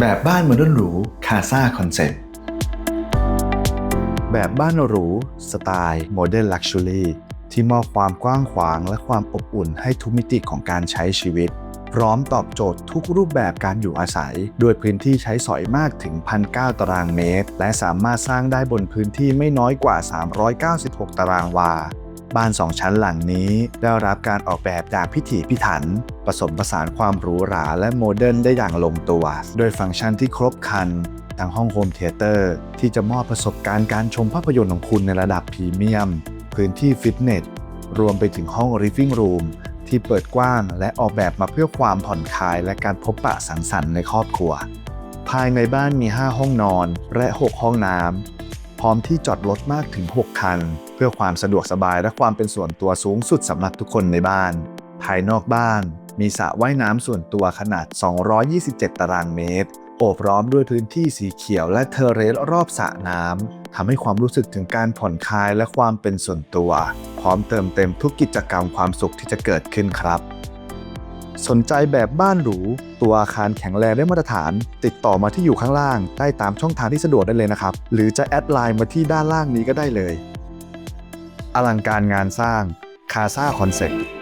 แบบบ้านโมเดิร์นหรูคาซาคอนเซ็ปต์แบบบ้านหรู สไตล์โมเดิร์นลักชัวรี่ที่มอบความกว้างขวางและความอบอุ่นให้ทุกมิติของการใช้ชีวิต พร้อมตอบโจทย์ทุกรูปแบบการอยู่อาศัย ด้วยพื้นที่ใช้สอยมากถึง 1,009 ตารางเมตร และสามารถสร้างได้บนพื้นที่ไม่น้อยกว่า 396 ตารางวา บ้านสองชั้นหลังนี้ได้รับการออกแบบอย่างพิถีพิถัน ผสมผสานความหรูหราและโมเดิร์นได้อย่างลงตัว โดยฟังก์ชันที่ครบครันทั้งห้องโฮมเทเตอร์ที่จะมอบประสบการณ์การชมภาพยนตร์ของคุณในระดับพรีเมียม พื้นที่ฟิตเนส รวมไปถึงห้อง Living Room ที่เปิดกว้างและออกแบบมาเพื่อความผ่อนคลายและการพบปะสังสรรค์ในครอบครัว ภายในบ้านมี 5 ห้องนอนและ 6 ห้องน้ำพร้อมที่จอดรถมากถึง 6 คัน พื่อความสะดวกสบายและความเป็นส่วนตัวสูงสุดสำหรับทุกคนในบ้าน ภายนอกบ้าน มีสระว่ายน้ำส่วนตัวขนาด 227 ตารางเมตร โอบล้อมด้วยพื้นที่สีเขียวและเทอเรสรอบสระน้ำทำให้ความรู้สึกถึงการผ่อนคลายและความเป็นส่วนตัว พร้อมเติมเต็มทุกกิจกรรมความสุขที่จะเกิดขึ้นครับ สนใจแบบบ้านหรู ตัวอาคารแข็งแรงได้มาตรฐาน ติดต่อมาที่อยู่ข้างล่าง ได้ตามช่องทางที่สะดวกได้เลยนะครับ หรือจะแอดไลน์มาที่ด้านล่างนี้ก็ได้เลย อลังการงานสร้างคาซาคอนเซ็ปต์